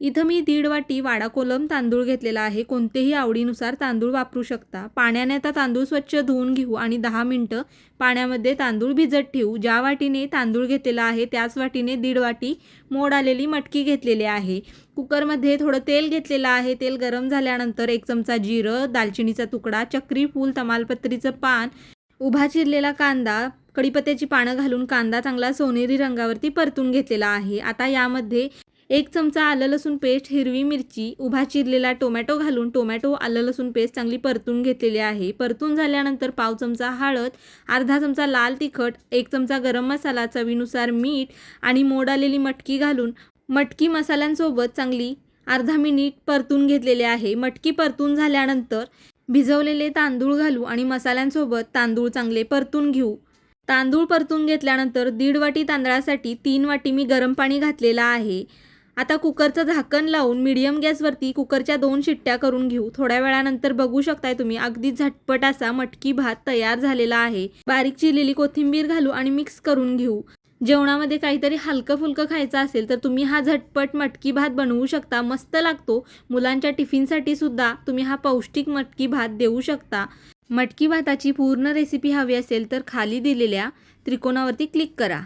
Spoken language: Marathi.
इथं मी दीड वाटी वाडा कोलम तांदूळ घेतलेला आहे. कोणतेही आवडीनुसार तांदूळ वापरू शकता. पाण्याने आता तांदूळ स्वच्छ धुवून घेऊ आणि दहा मिनटं पाण्यामध्ये तांदूळ भिजत ठेवू. ज्या वाटीने तांदूळ घेतलेला आहे त्याच वाटीने दीड वाटी मोड आलेली मटकी घेतलेली आहे. कुकरमध्ये थोडं तेल घेतलेलं आहे. तेल गरम झाल्यानंतर एक चमचा जिरं दालचिनीचा तुकडा चक्री फूल तमालपत्रीचं पान उभा चिरलेला कांदा कढीपत्त्याची पानं घालून कांदा चांगला सोनेरी रंगावरती परतून घेतलेला आहे. आता यामध्ये एक चमचा आलं लसूण पेस्ट हिरवी मिरची उभा चिरलेला टोमॅटो घालून टोमॅटो आलं लसूण पेस्ट चांगली परतून घेतलेली आहे. परतून झाल्यानंतर पाव चमचा हळद अर्धा चमचा लाल तिखट एक चमचा गरम मसाला चवीनुसार मीठ आणि मोड आलेली मटकी घालून मटकी मसाल्यांसोबत चांगली अर्धा मिनिट परतून घेतलेले आहे. मटकी परतून झाल्यानंतर भिजवलेले तांदूळ घालू आणि मसाल्यांसोबत तांदूळ चांगले परतून घेऊ. तांदूळ परतून घेतल्यानंतर दीड वाटी तांदळासाठी तीन वाटी मी गरम पाणी घातलेलं आहे. आता कुकरचं झाकण लावून मीडियम गॅसवरती कुकरच्या दोन शिट्ट्या करून घेऊ. थोड्या वेळानंतर बघू शकताय तुम्ही अगदी झटपट असा मटकी भात तयार झालेला आहे. बारीक चिरलेली कोथिंबीर घालू आणि मिक्स करून घेऊ. जेवणामध्ये काहीतरी हलकं फुलकं खायचं असेल तर तुम्ही हा झटपट मटकी भात बनवू शकता. मस्त लागतो. मुलांच्या टिफिनसाठी सुद्धा तुम्ही हा पौष्टिक मटकी भात देऊ शकता. मटकी भाताची पूर्ण रेसिपी हवी असेल तर खाली दिलेल्या त्रिकोणावरती क्लिक करा.